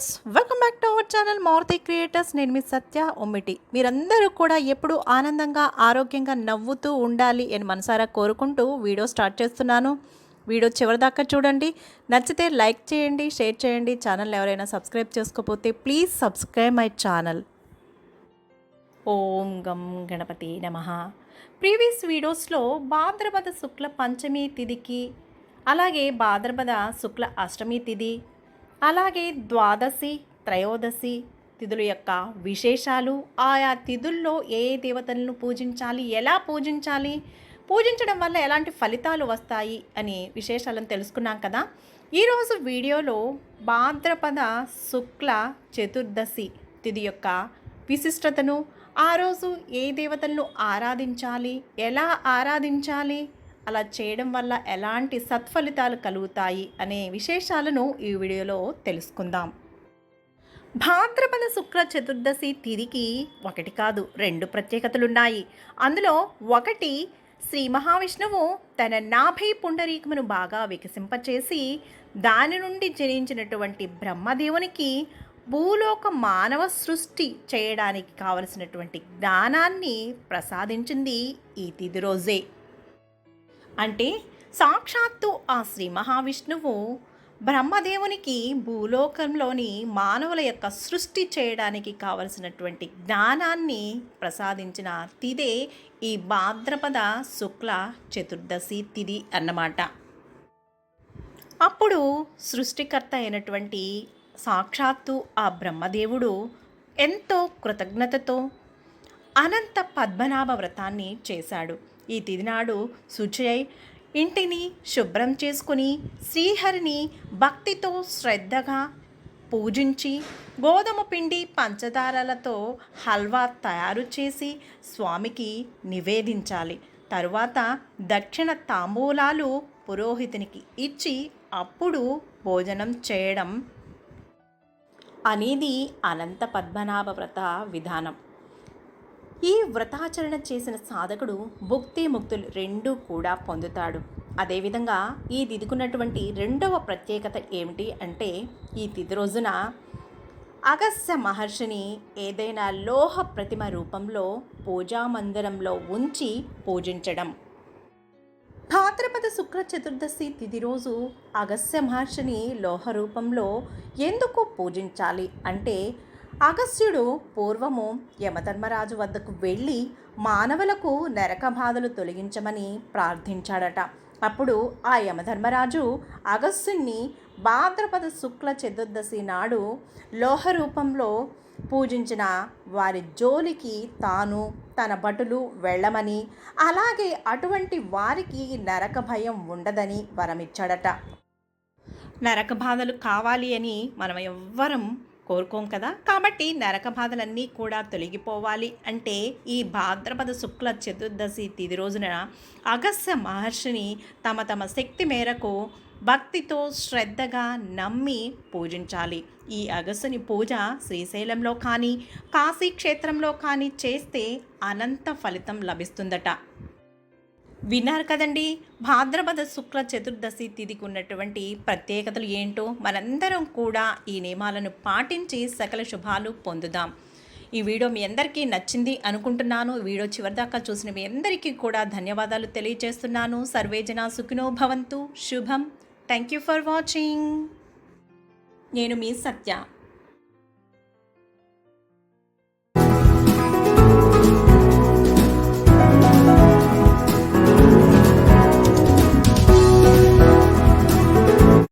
Friends welcome back to our channel Maruthi creators నేను మీ సత్య ఉమ్మిటి మీరందరూ కూడా ఎప్పుడు ఆనందంగా ఆరోగ్యంగా నవ్వుతూ ఉండాలి అని మనసారా కోరుకుంటూ వీడియో స్టార్ట్ చేస్తున్నాను. వీడియో చివరిదాకా చూడండి. నచ్చితే లైక్ చేయండి షేర్ చేయండి. ఛానల్ ఎవరైనా సబ్స్క్రైబ్ చేసుకోకపోతే ప్లీజ్ సబ్స్క్రైబ్ మై ఛానల్. ఓం గం గణపతి నమ. ప్రీవియస్ వీడియోస్లో భాద్రపద శుక్ల పంచమి తిథికి అలాగే భాద్రపద శుక్ల అష్టమి తిథి అలాగే ద్వాదశి త్రయోదశి తిథుల యొక్క విశేషాలు ఆయా తిథుల్లో ఏ దేవతలను పూజించాలి ఎలా పూజించాలి పూజించడం వల్ల ఎలాంటి ఫలితాలు వస్తాయి అనే విశేషాలను తెలుసుకున్నాం కదా. ఈరోజు వీడియోలో భాద్రపద శుక్ల చతుర్దశి తిథి యొక్క విశిష్టతను ఆ రోజు ఏ దేవతలను ఆరాధించాలి ఎలా ఆరాధించాలి అలా చేయడం వల్ల ఎలాంటి సత్ఫలితాలు కలుగుతాయి అనే విశేషాలను ఈ వీడియోలో తెలుసుకుందాం. భాద్రపద శుక్ర చతుర్దశి తిరిగి ఒకటి కాదు రెండు ప్రత్యేకతలున్నాయి. అందులో ఒకటి శ్రీ మహావిష్ణువు తన నాభి పుండరీకమును బాగా వికసింపచేసి దాని నుండి జనించినటువంటి బ్రహ్మదేవునికి భూలోక మానవ సృష్టి చేయడానికి కావలసినటువంటి జ్ఞానాన్ని ప్రసాదించింది ఈ తిది రోజే. అంటే సాక్షాత్తు ఆ శ్రీ మహావిష్ణువు బ్రహ్మదేవునికి భూలోకంలోని మానవుల యొక్క సృష్టి చేయడానికి కావలసినటువంటి జ్ఞానాన్ని ప్రసాదించిన తిదే ఈ భాద్రపద శుక్ల చతుర్దశి తిది అన్నమాట. అప్పుడు సృష్టికర్త అయినటువంటి సాక్షాత్తు ఆ బ్రహ్మదేవుడు ఎంతో కృతజ్ఞతతో అనంత పద్మనాభ వ్రతాన్ని చేశాడు. ఈ తిదినాడు శుచి ఇంటిని శుభ్రం చేసుకుని శ్రీహరిని భక్తితో శ్రద్ధగా పూజించి గోధుమ పిండి పంచదారలతో హల్వా తయారు చేసి స్వామికి నివేదించాలి. తరువాత దక్షిణ తాంబూలాలు పురోహితునికి ఇచ్చి అప్పుడు భోజనం చేయడం అనేది అనంత పద్మనాభ వ్రత విధానం. ఈ వ్రతాచరణ చేసిన సాధకుడు భుక్తి ముక్తులు రెండూ కూడా పొందుతాడు. అదేవిధంగా ఈ తిదికున్నటువంటి రెండవ ప్రత్యేకత ఏమిటి అంటే ఈ తిథి రోజున అగస్య మహర్షిని ఏదైనా లోహ ప్రతిమ రూపంలో పూజా మందిరంలో ఉంచి పూజించడం. భాద్రపద శుక్ర చతుర్దశి తిథి రోజు అగస్య మహర్షిని లోహ రూపంలో ఎందుకు పూజించాలి అంటే అగస్త్యుడు పూర్వము యమధర్మరాజు వద్దకు వెళ్ళి మానవులకు నరక బాధలు తొలగించమని ప్రార్థించాడట. అప్పుడు ఆ యమధర్మరాజు అగస్త్యుణ్ణి భాద్రపద శుక్ల చతుర్దశి నాడు లోహ రూపంలో పూజించిన వారి జోలికి తాను తన భటులు వెళ్ళమని అలాగే అటువంటి వారికి నరక భయం ఉండదని వరమిచ్చాడట. నరక బాధలు కావాలి అని మనం ఎవ్వరం కోరుకోం కదా? కాబట్టి నరక బాధలన్నీ కూడా తొలగిపోవాలి. అంటే ఈ భాద్రపద శుక్ల చతుర్దశి తిది రోజున అగస్య మహర్షిని తమ తమ శక్తి మేరకు భక్తితో శ్రద్ధగా నమ్మి పూజించాలి. ఈ అగస్సుని పూజ శ్రీశైలంలో కానీ కాశీ క్షేత్రంలో కానీ చేస్తే అనంత ఫలితం లభిస్తుందట. విన్నారు కదండి. భాద్రపద శుక్ల చతుర్దశి తిథికి ఉన్నటువంటి ప్రత్యేకతలు ఏంటో మనందరం కూడా ఈ నియమాలను పాటించి సకల శుభాలు పొందుదాం. ఈ వీడియో మీ అందరికీ నచ్చింది అనుకుంటున్నాను. వీడియో చివరిదాకా చూసిన మీ అందరికీ కూడా ధన్యవాదాలు తెలియజేస్తున్నాను. సర్వేజన సుఖినో భవంతు. శుభం. థ్యాంక్ యూ ఫర్ వాచింగ్ నేను మీ సత్య.